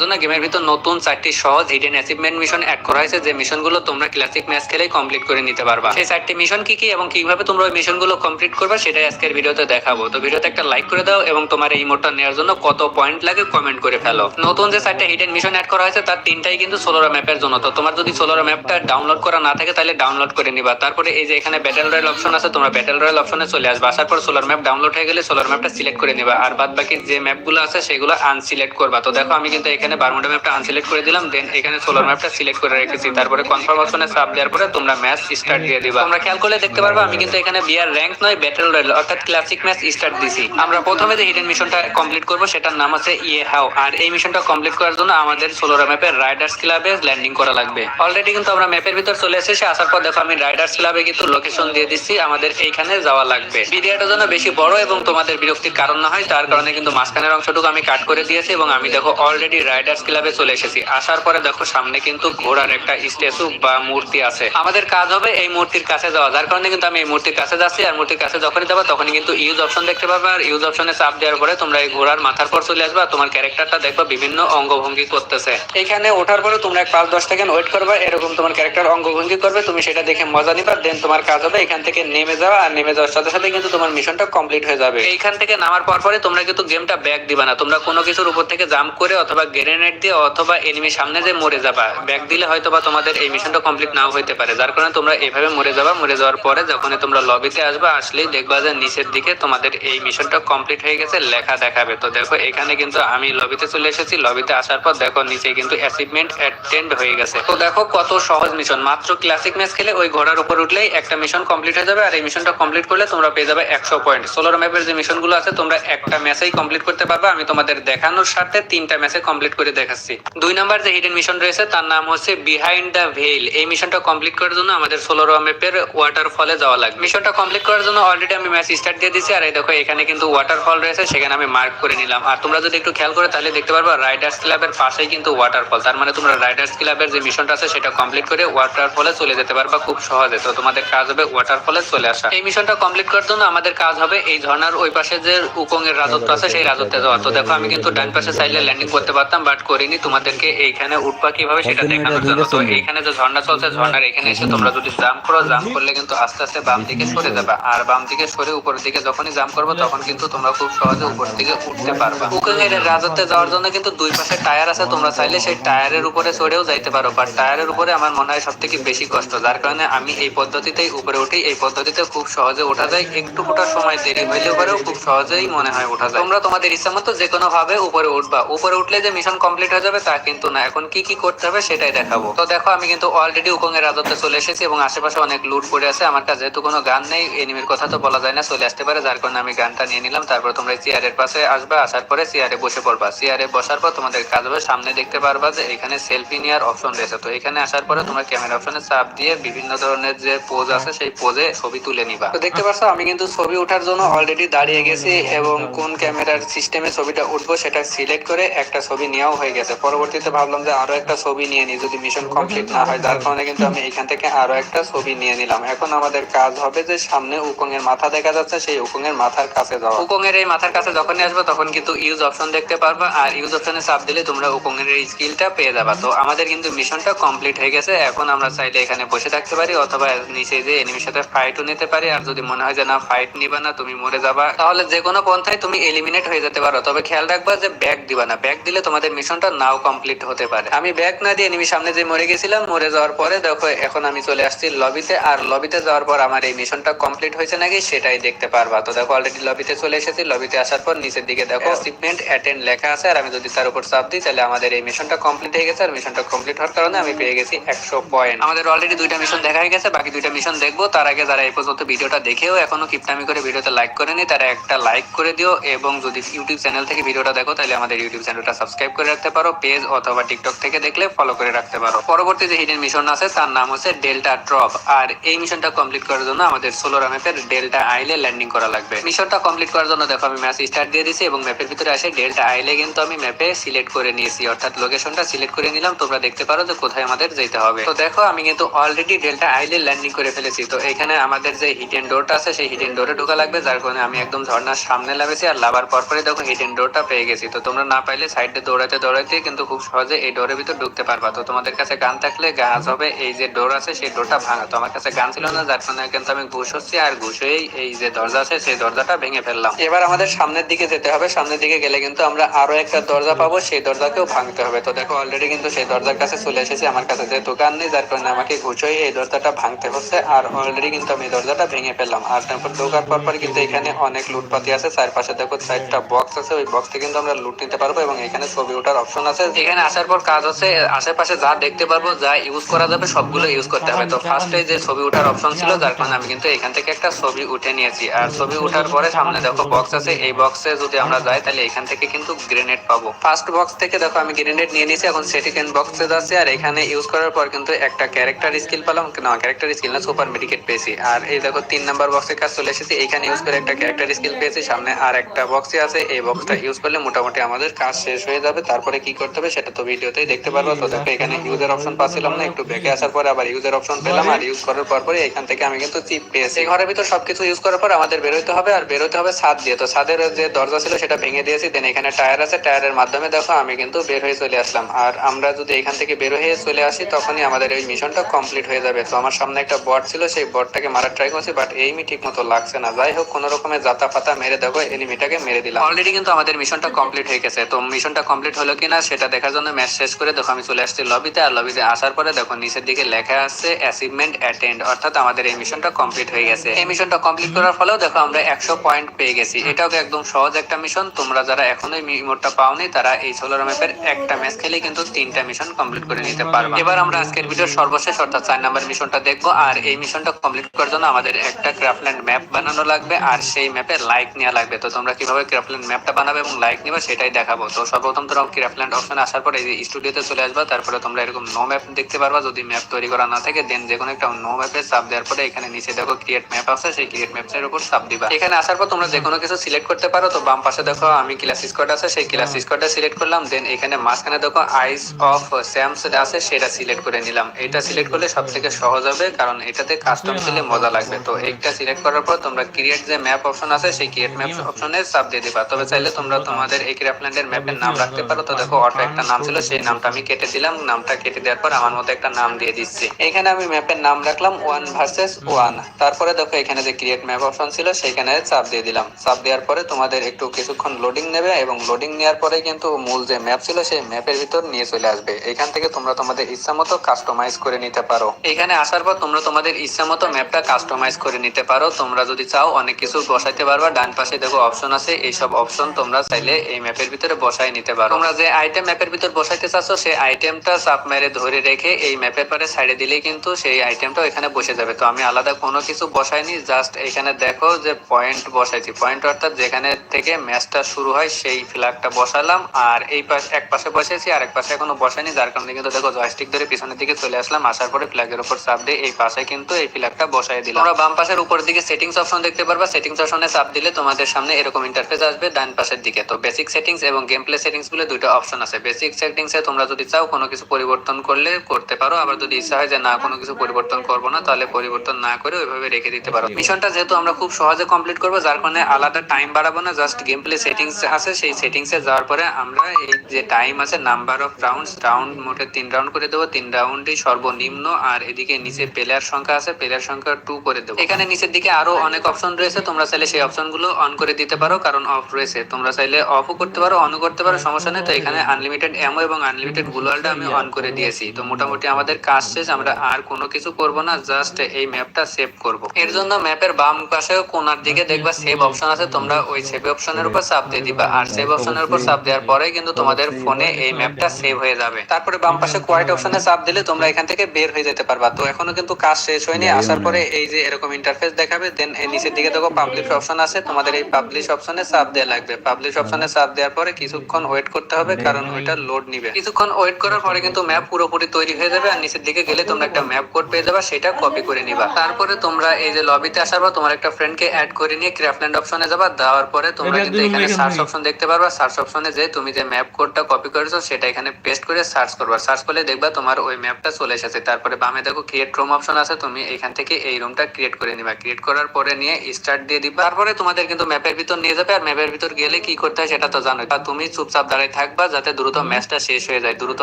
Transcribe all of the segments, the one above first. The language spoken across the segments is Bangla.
জন্য গেমের ভিতর নতুন চারটি সহজ হিডেন অ্যাচিভমেন্ট মিশন অ্যাড করা হয়েছে। যে মিশনগুলো তোমরা ক্লাসিক ম্যাচ খেলেই কমপ্লিট করে নিতে পারবা। সেই চারটি মিশন কি কি এবং কীভাবে তোমরা ওই মিশনগুলো কমপ্লিট করবে সেটাই আজকের ভিডিওতে দেখাবো। তো ভিডিওতে একটা লাইক করে দাও এবং তোমার এই মোটটা নেওয়ার জন্য কত পয়েন্ট লাগে কমেন্ট করে ফেলো। নতুন যে চারটা হিডেন মিশন অ্যাড করা হয়েছে, তার তিনটাই কিন্তু সোলোরা ম্যাপের জন্য। তো তোমার যদি সোলোরা ম্যাপটা ডাউনলোড করা না থাকে, তাহলে ডাউনলোড করে নিবা। তারপরে এই যে এখানে ব্যাটেল রয়্যাল অপশন আছে, তোমরা ব্যাটেল রয়্যাল অপশনে চলে আসবে। আসার পর সোলার ম্যাপ ডাউনলোড হয়ে গেলে সোলার ম্যাপটা সিলেক্ট করে নিবা। আর বাদ বাকি যে ম্যাপগুলো আছে, সেগুলো আনসিলেক্ট করবা। তো দেখো আমি কিন্তু এখানে বারমুডা ম্যাপটা আনসিলেক্ট করে দিলাম দেন এখানে সোলার ম্যাপটা সিলেক্ট করে রেখেছি। তারপরে কনফার্ম অপশনে চাপ দেওয়ার পরে তোমরা ম্যাচ স্টার্ট দিয়ে দিবা। তোমরা খেয়াল করলে দেখতে পারবা, আমি কিন্তু এখানে বিয়ার র্যাঙ্ক নয় ব্যাটেল রয়্যাল অর্থাৎ ক্লাসিক ম্যাচ স্টার্ট দিছি। আমরা প্রথমে যে হিডেন মিশনটা কমপ্লিট করব, সেটার নাম হচ্ছে ইয়ে হাও আর এই মিশনটা কমপ্লিট করার জন্য আমাদের সোলোরা ম্যাপের রাইডার্স ক্লাবে ল্যান্ডিং করা লাগবে। অলরেডি কিন্তু আমরা ম্যাপের ভিতর চলে এসেছি, আসার পর দেখো আমি রাইডার্স ক্লাবে কিন্তু লোকেশন দিয়ে দিচ্ছি, আমাদের এইখানে যাওয়া লাগবে। ভিডিওটা যেন বেশি বড় এবং তোমাদের বিরক্তির কারণ না হয়, তার কারণে কিন্তু মাঝখানের অংশটুকু আমি কাট করে দিয়েছি এবং আমি দেখো অলরেডি রাইডার্স ক্লাবে চলে এসেছি। আসার পরে দেখো সামনে কিন্তু ঘোড়ার একটা স্ট্যাচু বা মূর্তি আছে। আমাদের কাজ হবে এই মূর্তির কাছে যাওয়া। যার কারণে কিন্তু আমি এই মূর্তির কাছে যাচ্ছি আর মূর্তির কাছে যখনই যাব তখনই কিন্তু ইউজ অপশন দেখতে পাবে আর ইউজ অপশনে চাপ দেওয়ার পরে তোমরা এই ঘোড়ার মাথার পর চলে আসবে তোমার ক্যারেক্টারটা দেখবা বিভিন্ন অঙ্গভঙ্গি করতেছে। এখানে ওঠার পরে তোমরা এক পাঁচ দশ সেকেন্ড ওয়েট করবে, এরকম তোমার ক্যারেক্টার অঙ্গভঙ্গি করবে, তুমি সেটা দেখে মজা নিবা দেন তোমার কাজ হবে এখান থেকে নেমে যাওয়া আর নেমে যাওয়ার সাথে সাথে কিন্তু তোমার মিশনটা কমপ্লিট হয়ে যাবে। এইখান থেকে নামার পর পরে তোমরা কিন্তু গেমটা ব্যাক দিবা না। তোমরা কোনো কিছুর উপর থেকে জাম্প করে অথবা গ্রেনেড দিয়ে অথবা এনিমি সামনে যে মরে যাবা। ব্যাক দিলে হয়তো বা তোমাদের এই মিশনটা কমপ্লিট নাও হইতে পারে। যার কারণে তোমরা এইভাবে মরে যাবা। মরে যাওয়ার পরে যখন তোমরা লবিতে আসবে, আসলেই দেখবা যে নিচের দিকে তোমাদের এই মিশনটা কমপ্লিট হয়ে গেছে, লেখা দেখাবে। তো দেখো, এখানে কিন্তু আমি লবিতে চলে এসেছি। লবিতে আসার পর দেখো, নিচে কিন্তু অ্যাচিভমেন্ট অ্যাটেন্ড হয়ে গেছে। তো দেখো, কত সহজ মিশন মাত্র ক্লাসিক ম্যাচ খেলে ওই ঘোড়ার উপর উঠলেই একটা মিশন কমপ্লিট হয়ে যাবে। আর এই মিশনটা কমপ্লিট করলে তোমরা পেয়ে যাবে একশো পয়েন্ট সোলার ম্যাপের যে মিশনগুলো আছে, তোমরা একটা ম্যাচেই কমপ্লিট করতে পারবে। আমি তোমাদের দেখানোর সাথে তিনটা ম্যাচে কমপ্লিট করে দেখাচ্ছি। দুই নাম্বার যে হিডেন মিশন রয়েছে, তার নাম হচ্ছে বিহাইন্ড দ্য ভেইল এই মিশনটা কমপ্লিট করার জন্য আমাদের সোলার ম্যাপের ওয়াটারফলে যাওয়া লাগবে। মিশনটা কমপ্লিট করার জন্য অলরেডি আমি ম্যাচ স্টার্ট দিয়ে দিয়েছি আর এই দেখো, এখানে কিন্তু ওয়াটারফল রয়েছে, সেখানে আমি মার্ক করে নিলাম। আর তোমরা যদি একটু খেয়াল করে, তাহলে দেখতে পারবে রাইডার্স ক্লাবের পাশেই কিন্তু ওয়াটারফল তার মানে তোমরা রাইডার্স ক্লাবের যে মিশনটা আছে, সেটা কমপ্লিট করে ওয়াটারফলে চলে যেতে পারবা খুব সহজে। তো তোমাদের কাজ হবে ওয়াটারফলে চলে আসা। এই মিশনটা কমপ্লিট করার জন্য আমাদের কাজ হবে এই ঝর্ণার ওই পাশে যে উকং এর রাজত্ব আছে, সেই রাজত্বে যাওয়া। তো দেখো, আমি কিন্তু ডান পাশে চাইলে ল্যান্ডিং করতে পারতাম বাট করিনি তোমাদেরকে এইখানে উঠবা কীভাবে সেটা দেখানোর জন্য। তো এইখানে যে ঝর্ণা চলছে ঝর্ণার এখানে এসে তোমরা যদি জাম্প করো জাম্প করলে কিন্তু আস্তে আস্তে বাম দিকে সরে যাবে। আর বাম দিকে সরে উপরের দিকে যখনই জাম্প করব তখন কিন্তু তোমরা খুব সহজে উপর দিকে উঠতে পারবা। উকং এর রাজত্বে যাওয়ার জন্য কিন্তু দুই পাশে টায়ার আছে তোমরা চাইলে সেই টায়ারের উপরে চড়েও যাইতে পারো। বাট টায়ারের উপরে আমার মনে হয় সব থেকে বেশি কষ্ট যার কারণে আমি এই পদ্ধতিতেই উপরে উঠি। এই পদ্ধতিতে খুব সহজে ওঠা যায়। একটু ওঠার সময় দেরি হইলেও পারেও খুব সহজেই মনে হয় ওঠা যায়। তোমরা তোমাদের ইচ্ছা মতো যে কোনো ভাবে উপরে উঠবা। উপরে উঠলে যে মিশন কমপ্লিট হয়ে যাবে, তা কিন্তু না। এখন কি কি করতে হবে সেটাই দেখাবো। তো দেখো, আমি কিন্তু অলরেডি উকং এর রাজত্বে চলে এসেছি এবং আশেপাশে অনেক লুট পড়ে আছে। আমার কাছে যেহেতু কোনো গান নেই এনিমির কথা তো বলা যায় না, চলে আসতে পারে, যার কারণে আমি গানটা নিয়ে নিলাম। তারপর তোমরা চেয়ারের পাশে আসবে, আসার পরে চেয়ারে বসে পড়বা। চেয়ারে বসার পর তোমাদের কাজ হবে, সামনে দেখতে পারবা যে এখানে সেলফি নেওয়ার অপশন রয়েছে। তো এখানে আসার পরে তোমরা ক্যামেরা অপশনে চাপ দিয়ে বিভিন্ন ধরনের যে পোজ আছে, সেই পোজে ছবি তুলে নিবা। তো দেখতে পাচ্ছ আমি কিন্তু ছবি ওঠার জন্য অলরেডি দাঁড়িয়ে গেছি এবং কোন ক্যামেরার সিস্টেমে ছবিটা উঠবো সেটা সিলেক্ট করে একটা ছবি নেওয়াও হয়ে গেছে। পরবর্তীতে ভাবলাম যে আরও একটা ছবি নিয়ে নিই, যদি মিশন কমপ্লিট না হয়। যার কারণে কিন্তু আমি এখান থেকে আরও একটা ছবি নিয়ে নিলাম। এখন আমাদের কাজ হবে যে সামনে উকং এর মাথা দেখা যাচ্ছে, সেই উকং এর মাথার কাছে যাওয়া। উকং এর এই মাথার কাছে যখনই আসবে, তখন কিন্তু ইউজ অপশন দেখতে পারবা। আর ইউজ অপশনে চাপ দিলে তোমরা উকং এর এই স্কিলটা পেয়ে যাবা। তো আমাদের কিন্তু মিশনটা কমপ্লিট হয়ে গেছে। এখন আমরা চাইলে এখানে বসে থাকতে পারি, অথবা নিচে যে এনিমির সাথে ফাইটও নিতে পারি। আর যদি মনে হয় যে না ফাইট নিবা না, তুমি মরে যাবা। তাহলে যে কোনো পন্থায় তুমি এলিমিনেট হয়ে যেতে পারো। তবে খেয়াল রাখবা যে ব্যাক দিবা না। ব্যাক দিলে তোমাদের মিশনটা নাও কমপ্লিট হতে পারে। আমি ব্যাগ না দিয়ে এনিমি সামনে যে মরে গেছিলাম মরে যাওয়ার পরে দেখো এখন আমি চলে আসছি লবিতে আর লবিতে যাওয়ার পর আমার এই মিশনটা কমপ্লিট হয়েছে নাকি সেটাই দেখতে পারবা। তো দেখো অলরেডি লবিতে চলে এসেছি লবিতে আসার পর নিচের দিকে দেখো অ্যাচিভমেন্ট অ্যাটেন্ড লেখা আছে আর আমি যদি তার উপর চাপ দিই তাহলে আমাদের এই মিশনটা কমপ্লিট হয়ে গেছে আর মিশনটা কমপ্লিট হওয়ার কারণে আমি পেয়ে গেছি একশো পয়েন্ট আমাদের অলরেডি দুইটা মিশন দেখা হয়ে গেছে বাকি দুইটা মিশন দেখব। তার আগে যারা এই পর্যন্ত ভিডিওটা দেখেও এখনও কিপটামি করে ভিডিওতে লাইক করেনি তারা একটা লাইক করে দিও এবং যদি ইউটিউব চ্যানেল থেকে ভিডিওটা দেখো তাহলে আমাদের ইউটিউব চ্যানেলটা সাবস্ক্রাইব করে রাখতে পারো, পেজ অথবা টিকটক থেকে দেখলে ফলো করে রাখতে পারো। পরবর্তী যে হিডেন মিশন আছে, তার নাম হচ্ছে ডেল্টা ড্রপ আর এই মিশনটা কমপ্লিট করার জন্য আমাদের সোলোর ম্যাপের ডেল্টা আইলে ল্যান্ডিং করা লাগবে। মিশনটা কমপ্লিট করার জন্য দেখো, আমি ম্যাচ স্টার্ট দিয়ে দিয়েছি এবং ম্যাপের ভিতরে আসে ডেল্টা আইলে কিন্তু আমি ম্যাপে সিলেক্ট করে নিয়েছি। অর্থাৎ লোকেশনটা সিলেক্ট করে নিলাম, তোমরা দেখতে পারো যে কোথায় আমাদের যেতে হবে। তো দেখো, আমি কিন্তু অলরেডি ডেল্টা আইলে ল্যান্ডিং করে ফেলেছি। তো এখানে আমাদের যে হিডেন ডোরটা আছে, সেই হিডেন ডোরে ঢোকা লাগবে, যার কারণে আমি একদম ঝর্ণার সামনে লাভেছি আর লাভার পর পরে দেখো হিডেন ডোরটা পেয়ে গেছি। তো তোমরা না পাইলে সাইডে দৌড়া দৌড়াতে দৌড়াতে কিন্তু খুব সহজে এই ডোরের ভিতর ঢুকতে পারবা। তো তোমাদের কাছে গান থাকলে গাছ হবে, এই যে ডোর আছে সেই ডোরটা ভাঙা। তো আমার কাছে গান ছিল না, যার কারণে কিন্তু আমি ঘুষ হচ্ছি আর ঘুষ হয়েই এই যে দরজা আছে সেই দরজাটা ভেঙে ফেললাম। এবার আমাদের সামনের দিকে যেতে হবে। সামনের দিকে গেলে কিন্তু আমরা আরও একটা দরজা পাবো, সেই দরজাকেও ভাঙতে হবে। তো দেখো অলরেডি কিন্তু সেই দরজার কাছে চলে এসেছি। আমার কাছে যেহেতু গান নেই, যার কারণে আমাকে ঘুষ হয়ে এই দরজাটা ভাঙতে হচ্ছে। আর অলরেডি কিন্তু আমি দরজাটা ভেঙে ফেললাম। আর তারপর ঢোকার পর পর কিন্তু এখানে অনেক লুটপাতি আছে। চারপাশে দেখো চারটা বক্স আছে। ওই বক্স থেকে কিন্তু আমরা লুট নিতে পারব এবং এখানে ছবি ওঠার অপশন আছে। এখানে আসার পর কাজ হচ্ছে আশেপাশে যা দেখতে পারব যা ইউজ করা যাবে সবগুলো ইউজ করতে হবে। তো ফার্স্টে যে ছবি ওঠার অপশন ছিল যার কারণে আমি কিন্তু এখান থেকে একটা ছবি উঠে নিয়েছি। আর ছবি ওঠার পরে সামনে দেখো বক্স আছে। এই বক্সে যদি আমরা যাই তাহলে এখান থেকে কিন্তু গ্রেনেড পাবো। ফার্স্ট বক্স থেকে দেখো আমি গ্রেনেড নিয়ে নিয়েছি এখন সেকেন্ড বক্সে যাচ্ছি আর এখানে ইউজ করার পর কিন্তু একটা ক্যারেক্টার স্কিল পেলাম। না ক্যারেক্টার স্কিল না সুপার মেডিকেট পেয়েছি। আর এই দেখো তিন নাম্বার বক্সের কাজ চলে এসেছি। এখানে ইউজ করে একটা ক্যারেক্টার স্কিল পেয়েছি। সামনে আর একটা বক্সে আছে। এই বক্সটা ইউজ করলে মোটামুটি আমাদের কাজ শেষ হয়ে যাবে। তারপরে কি করতে হবে সেটা তো ভিডিওতেই দেখতে পারব তো দেখো এখানে ইউজার অপশন পাচ্ছিলাম না একটু ব্যাকে আসার পরে আবার ইউজার অপশন পেলাম আর ইউজ করার পর পরে এখান থেকে আমি কিন্তু চিপ পেয়েছি। এই ঘরের ভিতর সবকিছু ইউজ করার পর আমাদের বেরোতে হবে আর বেরোতে হবে ছাদ দিয়ে। তো ছাদের যে দরজা ছিল সেটা ভেঙে দিয়েছি দেন এখানে টায়ার আছে টায়ারের মাধ্যমে দেখো আমি কিন্তু বের হয়ে চলে আসলাম। আর আমরা যদি এখান থেকে বের হয়ে চলে আসি তখনই আমাদের এই মিশনটা কমপ্লিট হয়ে যাবে। তো আমার সামনে একটা বট ছিল সেই বটটাকে মারার ট্রাই করছি বাট এইমি ঠিক মতো লাগছে না। যাই হোক কোনো রকমের জাতা পাতা মেরে দেখো এনিমিটাকে মেরে দিলাম। অলরেডি কিন্তু আমাদের মিশনটা কমপ্লিট হয়ে গেছে। তো মিশনটা কমপ্লিট হলো কিনা সেটা দেখার জন্য ম্যাচ শেষ করে দেখো আমি চলে আসছি লবিতে আর লবিতে আসার পরে দেখো নিচের দিকে লেখা আছে অ্যাচিভমেন্ট অ্যাটেন্ড অর্থাৎ আমাদের এই মিশনটা কমপ্লিট হয়ে গেছে। এই মিশনটা কমপ্লিট করার ফলেও দেখো আমরা একশো পয়েন্ট পেয়ে গেছি। এটাও একদম সহজ একটা মিশন তোমরা যারা এখনও এই মিমোটটা পাওনি, তারা এই সোলার ম্যাপের একটা ম্যাচ খেলে কিন্তু তিনটা মিশন কমপ্লিট করে নিতে পারবে। এবার আমরা আজকের ভিডিওর সর্বশেষ অর্থাৎ চার নাম্বার মিশনটা দেখব। আর এই মিশনটা কমপ্লিট করার জন্য আমাদের একটা ক্রাফল্যান্ড ম্যাপ বানানো লাগবে। আর সেই ম্যাপে লাইক নেওয়া লাগবে। তো তোমরা কীভাবে ক্রাফল্যান্ড ম্যাপটা বানাবে এবং লাইক নিবে সেটাই দেখাবো। তো সর্বপ্রথম তোমরা ক্রাফল্যান্ড অপশন আসার পরে এই যে স্টুডিওতে চলে আসবা তারপরে তোমরা এরকম নো ম্যাপ দেখতে পারবা যদি ম্যাপ তৈরি করা না থাকে দেন যে কোনো একটা নো ম্যাপে চাপ দেওয়ার পরে এখানে নিচে দেখো ক্রিয়েট ম্যাপ আছে সেই ক্রিয়েট ম্যাপস এর উপর চাপ দিবা। এখানে আসার পর তোমরা যে কোনো কিছু সিলেক্ট করতে পারো তো বাম পাশে দেখো আমি ক্লাস স্কোয়াড আছে সেই ক্লাস স্কোয়াডটা সিলেক্ট করলাম দেন এখানে মাঝখানে দেখো আইস অফ স্যামস আছে সেটা সিলেক্ট করে নিলাম। এটা সিলেক্ট করলে সব থেকে সহজ হবে কারণ এটাতে কাস্টম দিলে মজা লাগবে। তো এইটা সিলেক্ট করার পর তোমরা ক্রিয়েট যে ম্যাপ অপশন আছে সেই ক্রিয়েট ম্যাপ অপশনে চাপ দিয়ে দিবা। তবে চাইলে তোমরা তোমাদের এই ক্রাফল্যান্ডের ম্যাপের নাম রাখতে পারো তো দেখো অটো একটা নাম ছিল সেই নামটা আমি কেটে দিলাম। নামটা কেটে দেওয়ার পর আমার মতো একটা নাম দিয়ে দিচ্ছি। এখানে আমি ম্যাপের নাম রাখলাম ওয়ান ভার্সেস ওয়ান তারপরে দেখো এখানে যে ক্রিয়েট ম্যাপ অপশন ছিল সেখানে চাপ দিয়ে দিলাম। চাপ দেওয়ার পরে তোমাদের একটু কিছুক্ষণ লোডিং নেবে এবং লোডিং নেওয়ার পরে কিন্তু মূল যে ম্যাপ ছিল সেই ম্যাপের ভিতর নিয়ে চলে আসবে। এখান থেকে তোমরা তোমাদের ইচ্ছা মতো কাস্টমাইজ করে নিতে পারো। এখানে আসার পর তোমরা তোমাদের ইচ্ছা মতো ম্যাপটা কাস্টমাইজ করে নিতে পারো। তোমরা যদি চাও অনেক কিছু বসাইতে পারবা। ডান পাশে দেখো অপশন আছে এইসব অপশন তোমরা চাইলে এই ম্যাপের ভিতরে বসাই নিতে পারো। তোমরা যে আইটেম ম্যাপের ভিতর বসাইতে চাচ্ছ, সেই আইটেমটা চাপ মেরে ধরে রেখে এই ম্যাপের পরে সাইডে দিলেই কিন্তু সেই আইটেমটা এখানে বসে যাবে। তো আমি আলাদা কোনো কিছু বসাইনি জাস্ট এখানে দেখো যে পয়েন্ট বসাইছি। পয়েন্ট অর্থাৎ যেখানে থেকে ম্যাচটা শুরু হয়, সেই ফ্ল্যাগটা বসালাম আর এই পাশে, এক পাশে বসেছি আর এক পাশে এখনও বসাইনি, যার কারণে কিন্তু দেখো জয়স্টিক ধরে পিছনের দিকে চলে আসলাম, আসার পরে ফ্ল্যাগের উপর চাপ দিয়ে এই পাশে কিন্তু এই ফ্ল্যাগটা বসাই দিলাম। আমরা বাম পাশের উপর দিকে সেটিংস অপশন দেখতে পারবা। সেটিংস অপশনে চাপ দিলে তোমাদের সামনে এরকম ইন্টারফেস আসবে ডান পাশের দিকে। তো বেসিক সেটিংস এবং গেম প্লে সেটিংস বলে দুইটা অপশন আছে। বেসিক সেটিংস এ তোমরা যদি চাও কোনো কিছু পরিবর্তন করলে করতে পারো। আবার যদি ইচ্ছা হয় যে না, কোনো কিছু পরিবর্তন করব না, তাহলে পরিবর্তন না করে ওইভাবে রেখে দিতে পারো। মিশনটা যেহেতু আমরা খুব সহজে কমপ্লিট করব, যার কারণে আলাদা টাইম বাড়াবো না জাস্ট গেম প্লে সেটিংস আছে। সেই সেটিংস এ যাওয়ার পরে আমরা এই যে টাইম আছে নাম্বার অফ রাউন্ডস রাউন্ড মোটে তিন রাউন্ড করে দেবো। তিন রাউন্ডই সর্বনিম্ন আর এদিকে নিচে প্লেয়ার সংখ্যা আছে প্লেয়ার সংখ্যা টু করে দেবো। এখানে নিচের দিকে আরও অনেক অপশন রয়েছে, তোমরা চাইলে সেই অপশনগুলো অন করে দিতে পারো, কারণ অফ রয়েছে। তোমরা চাইলে অফও করতে পারো অনও করতে পারো, সমস্যা নেই। তো এখানে আনলিমিটেড এমও এবং আনলিমিটেড গ্লোয়ালটা আমি অন করে দিয়েছি। তো মোটামুটি আমাদের কাজ শেষ আমরা আর কোনো কিছু করব না জাস্ট এই ম্যাপটা সেভ করব। এর জন্য ম্যাপের বাম পাশে কোনার দিকে দেখবা সেভ অপশন আছে তোমরা ওই সেভ অপশনের উপর চাপ দিয়ে দিবা। আর সেভ অপশনের উপর চাপ দেওয়ার পরে কিন্তু তোমাদের ফোনে এই ম্যাপটা সেভ হয়ে যাবে। তারপরে বাম পাশে কোয়াইট অপশনে চাপ দিলে তোমরা এখান থেকে বের হয়ে যেতে পারবা। তো এখনও কিন্তু কাজ শেষ হয়নি। আসার পরে এই যে এরকম ইন্টারফেস দেখাবে দেন এই নিচের দিকে দেখো পাবলিশ অপশন আছে। তোমাদের এই পাবলিশ অপশনে চাপ দেওয়া লাগবে। পাবলিশ অপশনে চাপ দেওয়ার পরে কিছুক্ষণ ওয়েট করতে হবে কারণ ওইটা লোড নিবে। কিছুক্ষণ ওয়েট করার পরে কিন্তু ম্যাপ পুরোপুরি তৈরি হয়ে যাবে আর নিচের দিকে গেলে তোমরা একটা ম্যাপ কোড পেয়ে যাবে সেটা কপি করে নিবা। তারপরে তোমরা এই যে লবিতে আসার পর তোমার একটা ফ্রেন্ডকে অ্যাড করে নিয়ে ক্রাফল্যান্ড অপশনে যাবা দেওয়ার পরে তোমরা কিন্তু এখানে সার্চ অপশন দেখতে পারবা। সার্চ অপশনে যে তুমি যে ম্যাপ কোডটা কপি করেছ সেটা এখানে পেস্ট করে সার্চ করবা। সার্চ করলে দেখবা তোমার ওই ম্যাপটা চলে এসেছে। তারপরে বামে দেখো ক্রিয়েট রুম অপশন আছে তুমি এখান থেকে এই রুমটা ক্রিয়েট করে নিবা। ক্রিয়েট করার পরে নিয়ে স্টার্ট দিয়ে দিবা। তারপরে তোমাদের কিন্তু ম্যাপের ভিতর নিয়ে যাবে আর ম্যাপের ভিতর গেলে কি করতে হয় সেটা তো জানো তুমি চুপচাপ দাঁড়ায় থাকবা যাতে দ্রুত ম্যাচটা শেষ হয়ে যায়। দ্রুত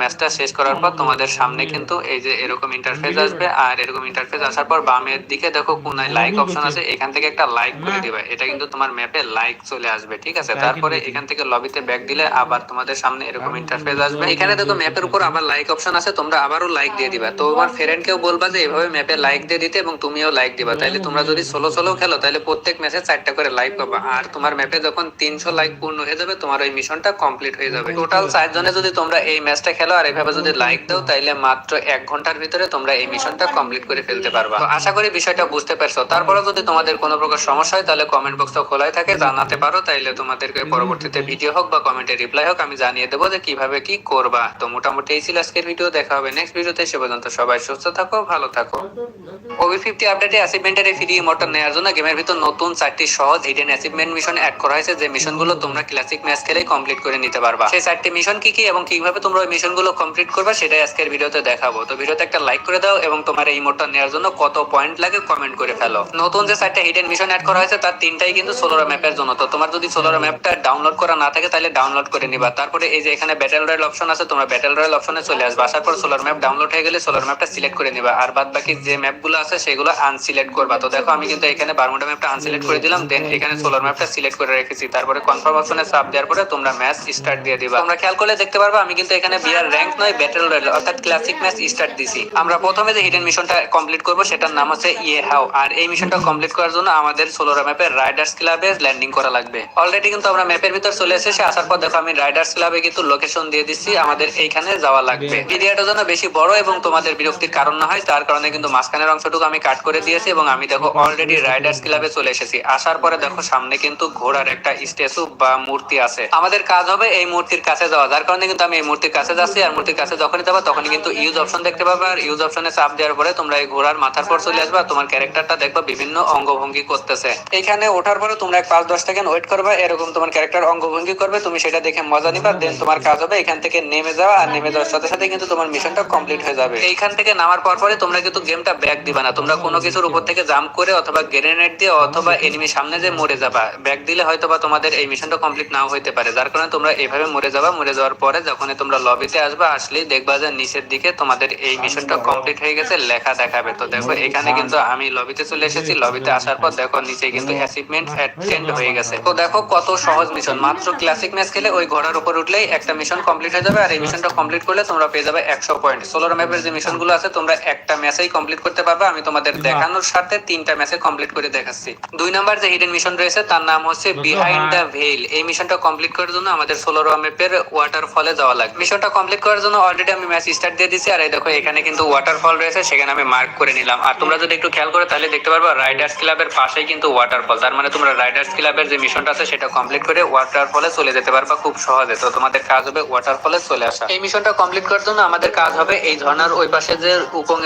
ম্যাচটা শেষ করার পর তোমাদের সামনে কিন্তু এই যে এরকম ইন্টারফেস আসবে আর এরকম ইন্টারফেস আসার পর বামের দিকে দেখো কোনায় লাইক অপশন আছে এখান থেকে একটা লাইক করে দিবা। এটা কিন্তু তোমার ম্যাপে লাইক চলে আসবে ঠিক আছে? তারপরে এখান থেকে লবিতে ব্যাক দিলে আবার তোমাদের সামনে এরকম ইন্টারফেস আসবে। এখানে দেখো ম্যাপের উপর আবার লাইক অপশন আছে তোমরা আবারও লাইক দিয়ে দিবা। তো তোমার ফ্রেন্ডকেও বলবা যে এভাবে ম্যাপে লাইক দিয়ে দিতে এবং তুমিও লাইক দিবা। তাইলে তোমরা যদি সোলো সোলো খেলো তাহলে প্রত্যেক ম্যাচে চারটা করে লাইক পাবা। আর তোমার ম্যাপে যখন তিনশো লাইক পূর্ণ হয়ে যাবে তোমার ওই মিশনটা কমপ্লিট হয়ে যাবে টোটাল চার জনে যদি তোমরা এই ম্যাচটা খেলো, আর এইভাবে যদি লাইক দাও, তাইলে মাত্র এক ঘণ্টার ভিতরে তোমরা এই মিশনটা কমপ্লিট করে ফেলতে পারবা। আশা করি বিষয়টা বুঝতে পারছ। তারপরে যদি তোমাদের কোনো প্রকার সমস্যা হয়, তাহলে কমেন্ট বক্সটা খোলাই থাকে। জানাতে পারো, তাইলে তোমাদেরকে পরবর্তীতে ভিডিও হোক বা কমেন্টে রিপ্লাই হোক, আমি জানিয়ে দেবো যে কীভাবে কি করবা। তো মোটামুটি এই ছিল আজকের ভিডিও দেখা হবে নেক্সট ভিডিওতে সে পর্যন্ত সবাই সুস্থ থাকো, ভালো থাকো। ওবি ফিফটি আপডেটে অ্যাচিভমেন্টের ফ্রি ইমোটন নেওয়ার জন্য গেমের ভিতর নতুন চারটি সহজ হিডেন অ্যাচিভমেন্ট মিশন অ্যাড করা হয়েছে। যে মিশনগুলো তোমরা ক্লাসিক ম্যাচ খেলেই কমপ্লিট করে নিতে পারবা। সেই চারটি মিশন কি কি এবং কীভাবে তোমরা ওই মিশনগুলো কমপ্লিট করবে সেটাই আজকের ভিডিওতে দেখাবো। তো ভিডিওতে একটা লাইক করে দাও এবং তোমার এই ইমোটন নেওয়ার জন্য কত পয়েন্ট লাগে কমেন্ট করে ফেলো। নতুন যে চারটা হিডেন মিশন অ্যাড করা হয়েছে তার তিনটাই কিন্তু সোলার ম্যাপের জন্য। তো তোমার যদি সোলার ম্যাপটা ডাউনলোড করা না থাকে তাহলে ডাউনলোড করে নিবা। তারপরে এই যে এখানে ব্যাটেল রয়্যাল অপশন আছে তোমরা ব্যাটেল রয়্যাল অপশনে চলে আসবে। আসার পর সোলার ম্যাপ ডাউনলোড হয়ে গেলে সোলার ম্যাপটা সিলেক্ট করে নিবা। আর বাদ বাকি যে ম্যাপগুলো আছে সেগুলো আনসিলেক্ট করবা। তো দেখো আমি কিন্তু এখানে বারমুডা ম্যাপটা আনসিলেক্ট করে দিলাম। দেন এখানে সোলার ম্যাপটা সিলেক্ট করে রেখেছি। তারপরে কনফার্ম অপশনে চাপ দেওয়ার পরে তোমরা ম্যাচ স্টার্ট দিয়ে দিবা। তোমরা খেয়াল করলে দেখতে পারবা আমি কিন্তু এখানে বিয়ার র্যাঙ্ক নয় ব্যাটেল রয়্যাল অর্থাৎ ক্লাসিক ম্যাচ স্টার্ট দিছি। আমরা প্রথমে যে হিডেন মিশনটা কমপ্লিট করব সেটার নাম হচ্ছে ইয়ে হাও আর এই মিশনটা কমপ্লিট করার জন্য আমাদের সোলার রাইডার্স ক্লাবে ল্যান্ডিং করা লাগবে। অলরেডি কিন্তু আমরা ম্যাপের ভিতর চলে এসেছি আসার পর দেখো আমি রাইডার্স ক্লাবে কিন্তু লোকেশন দিয়ে দিচ্ছি আমাদের এইখানে যাওয়া লাগবে। ভিডিওটা যেন বেশি বড় এবং তোমাদের বিরক্তির কারণ না হয় তার কারণে কিন্তু মাঝখানের অংশটুকু আমি কাট করে দিয়েছি এবং আমি দেখো অলরেডি রাইডার্স ক্লাবে চলে এসেছি। আসার পরে দেখো সামনে কিন্তু ঘোড়ার একটা স্ট্যাচু বা মূর্তি আছে। আমাদের কাজ হবে এই মূর্তির কাছে যাওয়া। যার কারণে কিন্তু আমি এই মূর্তির কাছে যাচ্ছি, আর মূর্তির কাছে যখনই যাব, তখনই কিন্তু ইউজ অপশন দেখতে পাবে। আর ইউজ অপশনে চাপ দেওয়ার পরে তোমরা এই ঘোড়ার মাথার পর চলে আসবে তোমার ক্যারেক্টারটা দেখবা বিভিন্ন অঙ্গভঙ্গি করতেছে। এখানে ওঠার পরে তোমরা এক পাঁচ দশ সেকেন্ড ওয়েট করবে, এরকম তোমার ক্যারেক্টার অঙ্গভঙ্গি করবে, তুমি সেটা দেখে মজা নিবা দেন তোমার কাজ হবে এখান থেকে নেমে যাওয়া, আর নেমে যাওয়ার সাথে সাথে কিন্তু তোমার মিশনটা কমপ্লিট হয়ে যাবে। এইখান থেকে নামার পর পরে তোমরা কিন্তু গেমটা ব্যাক দিবা না। তোমরা কোনো কিছুর উপর থেকে জাম্প করে অথবা গ্রেনেড দিয়ে অথবা এনিমি সামনে যে মরে যাবা ব্যাক দিলে হয়তো বা তোমাদের এই মিশনটা কমপ্লিট নাও হইতে পারে। যার কারণে তোমরা এইভাবে মরে যাবা মরে যাওয়ার পরে যখন তোমরা লবিতে আসবা আসলেই দেখবা যে নিচের দিকে তোমাদের এই মিশনটা কমপ্লিট হয়ে গেছে লেখা দেখাবে। তো দেখো এখানে কিন্তু আমি লবিতে চলে এসেছি। লবিতে আসার পর দেখো নিচে কিন্তু অ্যাচিভমেন্ট অ্যাটেন্ড হয়ে গেছে। তো দেখো কত সহজ মিশন মাত্র ক্লাসিক ম্যাচ খেলে ওই ঘোড়ার উপর উঠলেই একটা মিশন কমপ্লিট হয়ে যাবে আর এই মিশনটা কমপ্লিট করলে তোমরা পেয়ে যাবে একশো পয়েন্ট সোলার ম্যাপের যে মিশনগুলো আছে তোমরা একটা ম্যাচেই কমপ্লিট করতে পারবে। আমি তোমাদের দেখানোর স্বার্থে তিনটা ম্যাচে কমপ্লিট করে দেখাচ্ছি। দুই নাম্বার যে হিডেন মিশন রয়েছে তার নাম হচ্ছে বিহাইন্ড দ্য ভেইল এই মিশনটা কমপ্লিট করার জন্য আমাদের সোলার ম্যাপের ওয়াটারফলে যাওয়া লাগবে। মিশনটা কমপ্লিট করার জন্য অলরেডি আমি ম্যাচ স্টার্ট দিয়ে দিছি আর এই দেখো এখানে কিন্তু ওয়াটারফল রয়েছে সেখানে আমি মার্ক করে নিলাম। আর তোমরা যদি একটু খেয়াল করো তাহলে দেখতে পারবে রাইডার্স ক্লাবের পাশেই কিন্তু ওয়াটারফল তার মানে তোমরা রাইডার্স ক্লাবের যে মিশনটা আছে সেটা কমপ্লিট করে ওয়াটারফলে চলে যেতে পারবা খুব সহজে। তো তোমাদের কাজ হবে ওয়াটারফলে চলে আসা। এই মিশনটা কমপ্লিট করার জন্য আমাদের কাজ হবে এই ঝর্ণার ওই পাশে যে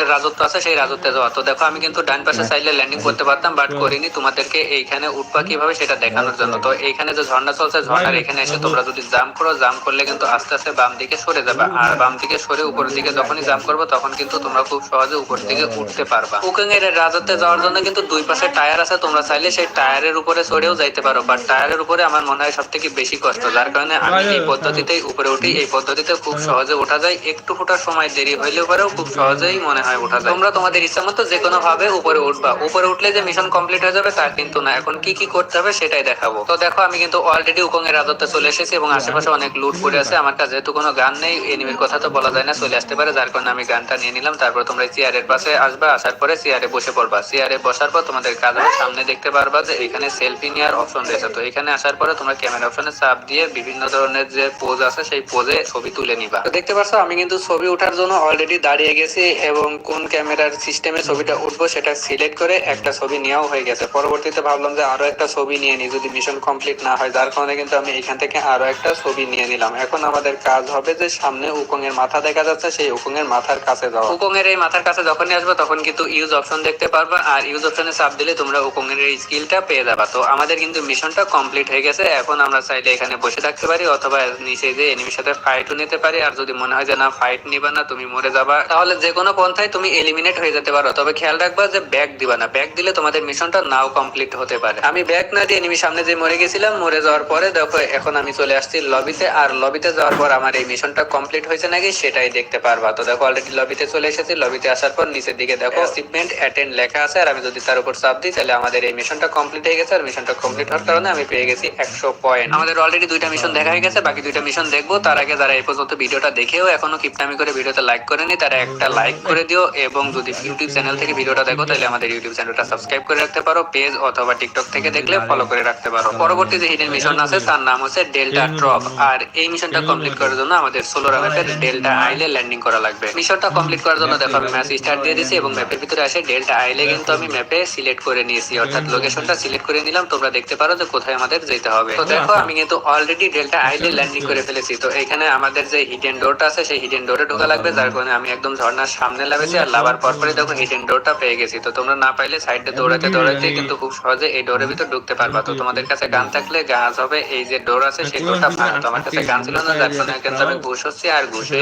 এর রাজত্ব আছে সেই রাজত্বে যাওয়া। তো দেখো আমি কিন্তু ডান পাশে চাইলে ল্যান্ডিং করতে পারতাম বাট করিনি। তোমাদেরকে এইখানে উঠবা কীভাবে সেটা দেখানোর জন্য। তো এইখানে যে ঝর্ণা চলছে ঝর্ণার এখানে এসে তোমরা যদি জাম করো জাম করলে কিন্তু আস্তে আস্তে বাম দিকে সরে যাবে। আর বাম দিকে সরে উপরের দিকে যখনই জাম করব তখন কিন্তু তোমরা খুব সহজে উপর দিকে উঠতে পারবা। উকং এর রাজত্বে যাওয়ার জন্য কিন্তু দুই পাশে টায়ার আছে তোমরা চাইলে সেই টায়ারের উপরে চড়েও যাইতে পারো। বাট টায়ারের উপরে আমার মনে হয় সব থেকে বেশি কষ্ট যার কারণে আমি এই পদ্ধতিতেই উপরে উঠি। এই পদ্ধতিতে খুব সহজে ওঠা যায়। একটু ফোটার সময় দেরি হইলেও পরেও খুব সহজেই মনে হয় ওঠা যায়। তোমরা তোমাদের ইচ্ছা মতো যে কোনো ভাবে উপরে উঠবা। উপরে উঠলে যে মিশন কমপ্লিট হয়ে যাবে তা কিন্তু না। এখন কি কি করতে হবে সেটাই দেখাবো। তো দেখো আমি কিন্তু অলরেডি উকং এর রাজত্বে চলে এসেছি এবং আশেপাশে অনেক লুট পড়ে আছে আমার কাছে যেহেতু কোনো গান নেই এনিমির কথা তো বলা যায় না চলে আসতে পারে যার কারণে আমি গানটা নিয়ে নিলাম তারপর তোমরা চেয়ারের পাশে আসবা আসার পরে চেয়ারে বসে পড়বা। চেয়ারে বসার পর তোমাদের কাজ সামনে দেখতে পারবা যে এখানে সেলফি নেওয়ার অপশন রয়েছে। তো এখানে আসার পরে তোমরা ক্যামেরা অপশনে চাপ দিয়ে বিভিন্ন ধরনের যে পোজ আছে সেই পোজে ছবি তুলে নিবা। তো দেখতে পাচ্ছ আমি কিন্তু ছবি ওঠার জন্য অলরেডি দাঁড়িয়ে গেছি এবং কোন ক্যামেরার সিস্টেমে ছবিটা উঠবো সেটা সিলেক্ট করে একটা ছবি নেওয়াও হয়ে গেছে। পরবর্তীতে ভাবলাম যে আরও একটা ছবি নিয়ে নিই যদি মিশন কমপ্লিট না হয় যার কারণে কিন্তু আমি এখান থেকে আরও একটা ছবি নিয়ে নিলাম। এখন আমাদের কাজ হবে যে সামনে উকং এর মাথা দেখা যাচ্ছে, সেই উকং এর মাথার কাছে যাওয়া। উকং এর এই মাথার কাছে যখনই আসবে, তখন কিন্তু ইউজ অপশন দেখতে পারবা, আর ইউজ অপশনে চাপ দিলে তোমরা উকং এর এই স্কিলটা পেয়ে যাবা। তো আমাদের কিন্তু মিশনটা কমপ্লিট হয়ে গেছে। এখন আমরা চাইলে এখানে বসে থাকতে পারি, অথবা নিচে যে এনিমির সাথে ফাইটও নিতে পারি। আর যদি মনে হয় যে, না ফাইট নিবা না, তুমি মরে যাবা, তাহলে যে কোনো পন্থায় তুমি এলিমিনেট হয়ে যেতে পারো। তবে খেয়াল রাখবা যে ব্যাক দিবা না। ব্যাগ দিলে তোমাদের মিশনটা নাও কমপ্লিট হতে পারে। আমি ব্যাগ না দিয়ে এনিমির সামনে যে মরে গেছিলাম, মরে যাওয়ার পরে দেখো, এখন আমি চলে আসছি লবি লবিতে আর লবিতে যাওয়ার পর আমার এই মিশনটা কমপ্লিট হয়েছে নাকি সেটাই দেখতে পারবা। তো দেখো অলরেডি লবিতে চলে এসেছি। লবিতে আসার পর নিচের দিকে দেখো অ্যাচিভমেন্ট অ্যাটেন্ড লেখা আছে আর আমি যদি তার উপর চাপ দিই তাহলে আমাদের এই মিশনটা কমপ্লিট হয়ে গেছে। আর মিশনটা কমপ্লিট হওয়ার কারণে আমি পেয়ে গেছি একশো পয়েন্ট আমাদের অলরেডি দুইটা মিশন দেখা হয়ে গেছে বাকি দুইটা মিশন দেখব। তার আগে যারা এই পর্যন্ত ভিডিওটা দেখেও এখনও কিপটামি করে ভিডিওতে লাইক করেনি তারা একটা লাইক করে দিও। এবং যদি ইউটিউব চ্যানেল থেকে ভিডিওটা দেখো তাহলে আমাদের ইউটিউব চ্যানেলটা সাবস্ক্রাইব করে রাখতে পারো। পেজ অথবা টিকটক থেকে দেখলে ফলো করে রাখতে পারো। পরবর্তী যে হিডেন মিশন আছে তার নাম হচ্ছে ডেল্টা ড্রপ আর এই মিশনটা কমপ্লিট করার জন্য আমাদের সোলোর ম্যাপের ডেল্টা আইলে ল্যান্ডিং করা লাগবে। মিশনটা কমপ্লিট করার জন্য দেখো আমি ম্যাচ স্টার্ট দিয়ে দিয়েছি এবং ম্যাপের ভিতরে আসে ডেল্টা আইলে কিন্তু আমি ম্যাপে সিলেক্ট করে নিয়েছি। অর্থাৎ লোকেশনটা সিলেক্ট করে নিলাম। তোমরা দেখতে পারো যে কোথায় আমাদের যেতে হবে। তো দেখো আমি কিন্তু অলরেডি ডেল্টা আইলে ল্যান্ডিং করে ফেলেছি। তো এখানে আমাদের যে হিডেন ডোরটা আছে সেই হিডেন ডোরে ঢোকা লাগবে। যার কারণে আমি একদম ঝর্ণার সামনে লাগাইছি আর লাভার পর পরে দেখো হিডেন ডোরটা পেয়ে গেছি। তো তোমরা না পাইলে সাইডে দৌড়াতে দৌড়াতে কিন্তু খুব সহজে এই ডোরের ভিতর ঢুকতে পারবা। তো তোমাদের কাছে গান থাকলে গাছ হবে এই যে ডোর আছে সেই ডোরটা আমার কাছে গান ছিল না যার কারণে কিন্তু আমি ঘুষ হচ্ছি আর ঘুষে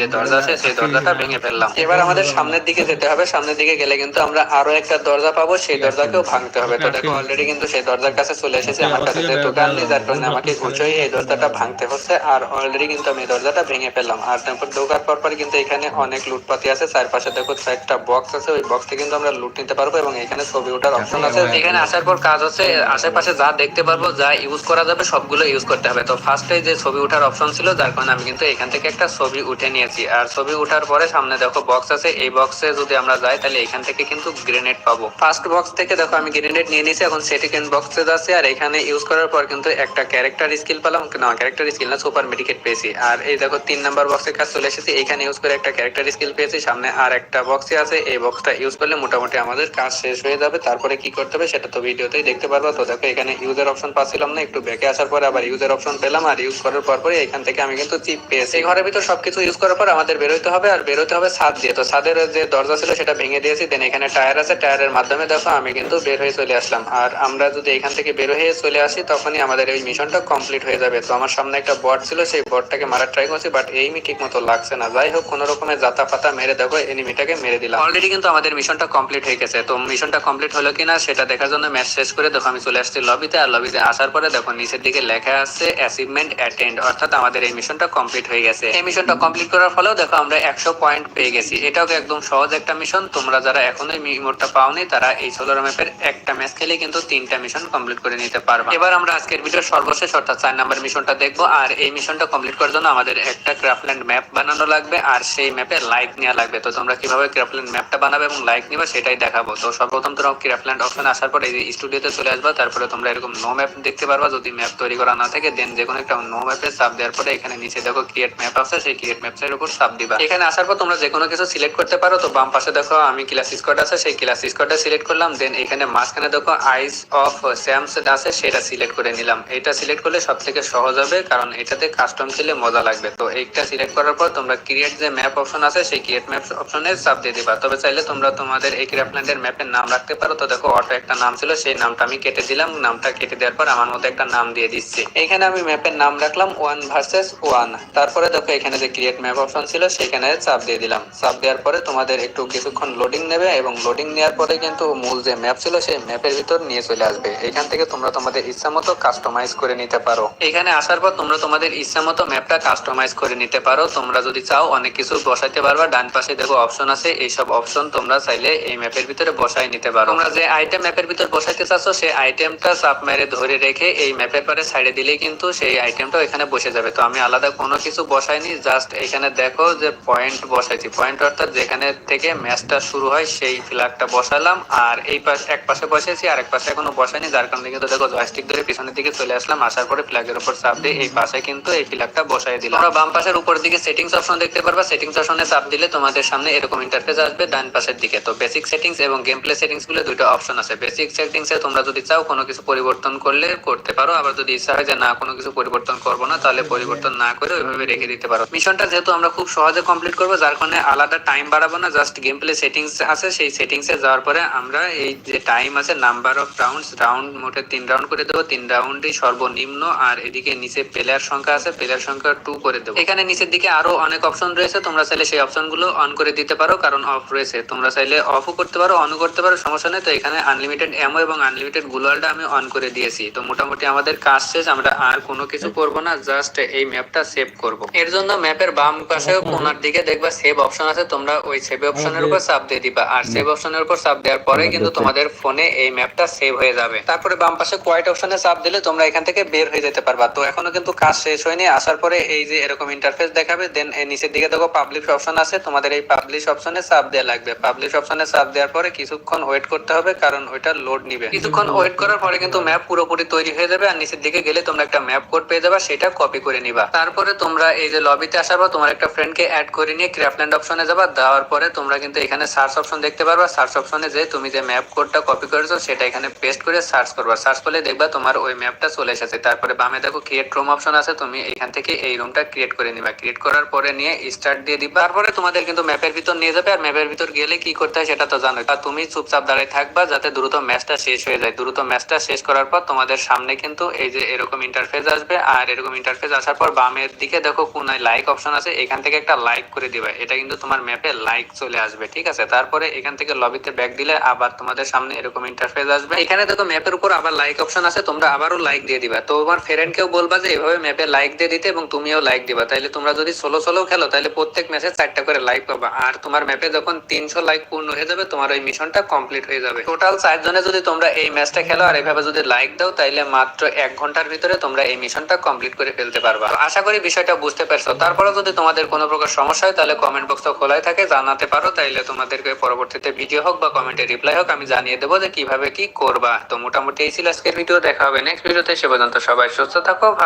যে দরজা আছে সেই দরজাটা ভেঙে ফেললাম। এবার আমাদের সামনের দিকে যেতে হবে। সামনের দিকে গেলে কিন্তু আমরা আরও একটা দরজা পাবো সেই দরজাকেও ভাঙতে হবে। তো দেখো অলরেডি কিন্তু সেই দরজার কাছে চলে এসেছে। আমার কাছে যেহেতু গান নেই। যার কারণে আমাকে ঘুষোই এই দরজাটা ভাঙতে হচ্ছে। আর অলরেডি কিন্তু আমি দরজাটা ভেঙে ফেললাম। আর তারপর ঢোকার পর পর কিন্তু এখানে অনেক লুটপাতি আছে। চারপাশে দেখো চারটা বক্স আছে। ওই বক্স থেকে কিন্তু আমরা লুট নিতে পারব এবং এখানে ছবি ওঠার অপশন আছে এখানে আসার পর কাজ হচ্ছে আশেপাশে যা দেখতে পারব যা ইউজ করা যাবে সবগুলো ইউজ করতে হবে। তো ফার্স্টে যে ছবি ওঠার অপশন ছিল, যার কারণে আমি কিন্তু এখান থেকে একটা ছবি উঠে নিয়েছি। আর ছবি ওঠার পরে সামনে দেখো বক্স আছে। এই বক্সে যদি আমরা যাই, তাহলে এখান থেকে কিন্তু গ্রেনেড পাবো। ফার্স্ট বক্স থেকে দেখো আমি গ্রেনেড নিয়ে নিয়েছি, এখন সেকেন্ড বক্সে যাচ্ছি। আর এখানে ইউজ করার পর কিন্তু একটা ক্যারেক্টার স্কিল পেলাম। না ক্যারেক্টার স্কিল না সুপার মেডিকেট পেয়েছি। আর এই দেখো তিন নাম্বার বক্সের কাছে চলে এসেছি। এখানে ইউজ করে একটা ক্যারেক্টার স্কিল পেয়েছি। সামনে আর একটা বক্সে আছে। এই বক্সটা ইউজ করলে মোটামুটি আমাদের কাজ শেষ হয়ে যাবে। তারপরে কি করতে হবে, সেটা তো ভিডিওতেই দেখতে পারব। তো দেখো এখানে ইউজার অপশন পাচ্ছিলাম না। একটু ব্যাকে আসার পরে আবার ইউজার অপশন পেলাম। আর ইউজ করার পর পরে এখান থেকে আমি কিন্তু চিপ পেয়েছি। এই ঘরের ভিতর সবকিছু ইউজ করার পর আমাদের বেরোতে হবে আর বেরোতে হবে ছাদ দিয়ে। তো ছাদের যে দরজা ছিল সেটা ভেঙে দিয়েছি। দেন এখানে টায়ার আছে। টায়ারের মাধ্যমে দেখো আমি কিন্তু বের হয়ে চলে আসলাম। আর আমরা যদি এখান থেকে বের হয়ে চলে আসি তখনই আমাদের এই মিশনটা কমপ্লিট হয়ে যাবে। তো আমার সামনে একটা বট ছিল, সেই বটটাকে মারার ট্রাই করছি বাট এইমি ঠিক মতো লাগছে না। যাই হোক, কোনো রকমের জাতা পাতা মেরে দেখো এনিমিটাকে মেরে দিলাম। অলরেডি কিন্তু আমাদের মিশনটা কমপ্লিট হয়ে গেছে। তো মিশনটা কমপ্লিট হলো কিনা সেটা দেখার জন্য ম্যাচ শেষ করে দেখো, আমি চলে আসছি লবিতে আর লবিতে আসার পরে দেখো, নিচের দিকে লেখা আছে অ্যাচিভমেন্ট অ্যাটেন্ড অর্থাৎ আমাদের এই মিশনটা কমপ্লিট হয়ে গেছে। এই মিশনটা কমপ্লিট করার ফলেও দেখো আমরা একশো পয়েন্ট পেয়ে গেছি। এটাও একদম সহজ একটা মিশন তোমরা যারা এখনও এই মিমোটটা পাওনি, তারা এই সোলার ম্যাপের একটা ম্যাচ খেলে কিন্তু তিনটা মিশন কমপ্লিট করে নিতে পারবে। এবার আমরা আজকের ভিডিওর সর্বশেষ, অর্থাৎ চার নাম্বার মিশনটা দেখব। আর এই মিশনটা কমপ্লিট করার জন্য আমাদের একটা ক্রাফল্যান্ড ম্যাপ বানানো লাগবে, আর সেই ম্যাপে লাইক নেওয়া লাগবে। তো তোমরা কীভাবে ক্রাফল্যান্ড ম্যাপটা বানাবে এবং লাইক নিবে সেটাই দেখাবো। তো সর্বপ্রথম তোমরা ক্রাফল্যান্ড অপশন আসার পর এই স্টুডিওতে চলে আসবা। তারপরে তোমরা এরকম নো ম্যাপ দেখতে পারবা। যদি ম্যাপ তৈরি করা না থাকে দেন যে কোনো একটা নো ম্যাপে চাপ দেওয়ার পরে এখানে নিচে দেখো ক্রিয়েট ম্যাপ আছে, সেই ক্রিয়েট ম্যাপস এর উপর চাপ দিবা। এখানে আসার পর তোমরা যে কোনো কিছু সিলেক্ট করতে পারো, তো বাম পাশে দেখো আমি ক্লাস স্কোয়াড আছে, সেই ক্লাস স্কোয়াডটা সিলেক্ট করলাম দেন এখানে মাঝখানে দেখো আইস অফ স্যামস আছে, সেটা সিলেক্ট করে নিলাম। এটা সিলেক্ট করলে সব থেকে সহজ হবে, কারণ এটাতে কাস্টম খেলে মজা লাগবে। তো এইটা সিলেক্ট করার পর তোমরা ক্রিয়েট যে ম্যাপ অপশন আছে, সেই ক্রিয়েট ম্যাপ অপশনে চাপ দিয়ে দিবা। তবে চাইলে তোমরা তোমাদের এই ক্রাফল্যান্ডের ম্যাপের নাম রাখতে পারো। তো দেখো অটো একটা নাম ছিল, সেই নামটা আমি কেটে দিলাম। নামটা কেটে দেওয়ার পর আমার মতো একটা নাম দিয়ে দিচ্ছি। এখানে আমি ম্যাপের নাম রাখলাম ওয়ান ভার্সেস ওয়ান তারপরে দেখো এখানে যে ক্রিয়েট ম্যাপ অপশন ছিল, সেখানে চাপ দিয়ে দিলাম। চাপ দেওয়ার পরে তোমাদের একটু কিছুক্ষণ লোডিং নেবে এবং লোডিং নেওয়ার পরে কিন্তু মূল যে ম্যাপ ছিল, সেই ম্যাপের ভিতর নিয়ে চলে আসবে। এখান থেকে তোমরা তোমাদের ইচ্ছা মতো কাস্টমাইজ করে নিতে পারো। এখানে আসার পর তোমরা তোমাদের ইচ্ছা মতো ম্যাপটা কাস্টমাইজ করে নিতে পারো। তোমরা যদি চাও অনেক কিছু বসাইতে পারবা। ডান পাশে দেখো অপশন আছে। এইসব অপশন তোমরা চাইলে এই ম্যাপের ভিতরে বসাই নিতে পারো। তোমরা যে আইটেম ম্যাপের ভিতর বসাইতে চাচ্ছ, সেই আইটেমটা চাপ মেরে ধরে রেখে এই ম্যাপের পরে সাইডে দিলে কিন্তু সেই আইটেমটা এখানে বসে যাবে। তো আমি আলাদা কোনো কিছু বসাইনি জাস্ট এখানে দেখো যে পয়েন্ট বসাইছি। পয়েন্ট অর্থাৎ যেখানে থেকে ম্যাচটা শুরু হয়, সেই ফ্ল্যাগটা বসালাম আর এই পাশে, এক পাশে বসেছি আর এক পাশে এখনও বসাইনি, যার কারণে কিন্তু দেখো জয়স্টিক ধরে পিছনের দিকে চলে আসলাম, আসার পরে ফ্ল্যাগের উপর চাপ দিয়ে এই পাশে কিন্তু এই ফ্ল্যাগটা বসাই দিলাম। আমরা বাম পাশের উপর দিকে সেটিংস অপশন দেখতে পারবা। সেটিংস অপশনে চাপ দিলে তোমাদের সামনে এরকম ইন্টারফেস আসবে ডান পাশের দিকে। তো বেসিক সেটিংস এবং গেম প্লে সেটিংসগুলো দুটো অপশন আছে। বেসিক সেটিংস তোমরা যদি চাও কোনো কিছু পরিবর্তন করলে করতে পারো, আবার যদি ইচ্ছা হয় যে না কোনো কিছু পরিবর্তন করব না, তাহলে পরিবর্তন না করে ওইভাবে রেখে দিতে পারো। মিশনটা যেহেতু আমরা খুব সহজে কমপ্লিট করব, যার কারণে আলাদা টাইম বাড়াবো না জাস্ট গেম প্লে সেটিংস আছে, সেই সেটিংস যাওয়ার পরে আমরা এই যে টাইম আছে নাম্বার অফ রাউন্ডস রাউন্ড মোটে তিন রাউন্ড করে দেবো, তিন রাউন্ডই সর্বনিম্ন, আর এদিকে নিচে প্লেয়ার সংখ্যা আছে প্লেয়ার সংখ্যা টু করে দেবো। এখানে নিচের দিকে আরও অনেক অপশন রয়েছে, তোমরা চাইলে সেই অপশনগুলো অন করে দিতে পারো, কারণ অফ রয়েছে। তোমরা চাইলে অফও করতে পারো অনও করতে পারো, সমস্যা নেই। তো এখানে আনলিমিটেড এমও এবং আনলিমিটেড গ্লোয়ালটা আমি অন করে দিয়েছি। তো মোটামুটি আমাদের কাজ শেষ, আমরা আর কোনো কিছু করব না জাস্ট এই ম্যাপটা সেভ করব। এর জন্য ম্যাপের বাম পাশে কোনার দিকে দেখবা সেভ অপশন আছে তোমরা ওই সেভ অপশনের উপর চাপ দিয়ে দিবা। আর সেভ অপশনের উপর চাপ দেওয়ার পরে কিন্তু তোমাদের ফোনে এই ম্যাপটা সেভ হয়ে যাবে। তারপরে বাম পাশে কোয়াইট অপশনে চাপ দিলে তোমরা এখান থেকে বের হয়ে যেতে পারবা। তো এখনও কিন্তু কাজ শেষ হয়নি আসার পরে এই যে এরকম ইন্টারফেস দেখাবে দেন নিচের দিকে দেখো পাবলিশ অপশন আছে তোমাদের এই পাবলিশ অপশনে চাপ দেওয়া লাগবে। পাবলিশ অপশনে চাপ দেওয়ার পরে কিছুক্ষণ ওয়েট করতে হবে কারণ ওইটা লোড নিবে। কিছুক্ষণ ওয়েট করার পরে কিন্তু ম্যাপ পুরোপুরি তৈরি হয়ে যাবে আর নিচের দিকে গেলে তোমরা একটা ম্যাপ কোড পেয়ে যাবে সেটা কপি করে নিবা। তারপরে তোমরা এই যে লবিতে আসার পর তোমার একটা ফ্রেন্ডকে অ্যাড করে নিয়ে ক্রাফটল্যান্ড অপশনে যাবা। দেওয়ার পরে তোমরা কিন্তু এখানে সার্চ অপশন দেখতে পারবা। সার্চ অপশনে যে তুমি যে ম্যাপ কোডটা কপি করেছ, সেটা এখানে পেস্ট করে সার্চ করবা। সার্চ করলে দেখবা তোমার ওই ম্যাপটা চলে এসেছে। তারপরে বামে দেখো ক্রিয়েট রুম অপশন আছে। তুমি এখান থেকে এই রুমটা ক্রিয়েট করে নিবা। ক্রিয়েট করার পরে নিয়ে স্টার্ট দিয়ে দিবা। তারপরে তোমাদের কিন্তু ম্যাপের ভিতর নিয়ে যাবে। আর ম্যাপের ভিতর গেলে কি করতে হয় সেটা তো জানো আর তুমি চুপচাপ দাঁড়ায় থাকবা যাতে দ্রুত ম্যাচটা শেষ হয়ে যায়। দ্রুত ম্যাচটা শেষ করার পর তোমাদের সামনে কিন্তু এই যে এরকম ইন্টারফেস আসবে। আর এরকম ইন্টারফেস আসার পর বামের দিকে দেখো কোনায় লাইক অপশন আছে, এখান থেকে একটা লাইক করে দিবা। এটা কিন্তু তোমার ম্যাপে লাইক চলে আসবে, ঠিক আছে? তারপরে এখান থেকে লবিতে ব্যাক দিলে আবার তোমাদের সামনে এরকম ইন্টারফেস আসবে। এখানে দেখো ম্যাপের উপর আবার লাইক অপশন আছে, তোমরা আবারও লাইক দিয়ে দিবা। তো তোমার ফ্রেন্ডকেও বলবা যে, এভাবে ম্যাপে লাইক দিয়ে দিতে এবং তুমিও লাইক দিবা। তাইলে তোমরা যদি সোলো সোলো খেলো তাহলে প্রত্যেক ম্যাচে চারটা করে লাইক পাবা। আর তোমার ম্যাপে যখন তিনশো লাইক পূর্ণ হয়ে যাবে, তোমার ওই মিশনটা কমপ্লিট হয়ে যাবে। টোটাল চার জনে যদি তোমরা এই ম্যাচটা খেলো, আর এভাবে যদি লাইক দাও, তাইলে মাত্র এক ঘণ্টার ভিতরে তোমরা এই মিশনটা কমপ্লিট করে ফেলতে পারবা। আশা করি বিষয়টা বুঝতে পারছ। তারপরে যদি তোমাদের কোনো প্রকার সমস্যা হয়, তাহলে কমেন্ট বক্সটা খোলাই থাকে, জানাতে পারো, তাইলে তোমাদেরকে পরবর্তীতে ভিডিও হোক বা কমেন্টে রিপ্লাই হোক, আমি জানিয়ে দেবো যে কীভাবে কি করবা। তো মোটামুটি এই ছিল আজকের ভিডিও দেখা হবে নেক্সট ভিডিওতে সে পর্যন্ত সবাই সুস্থ থাকো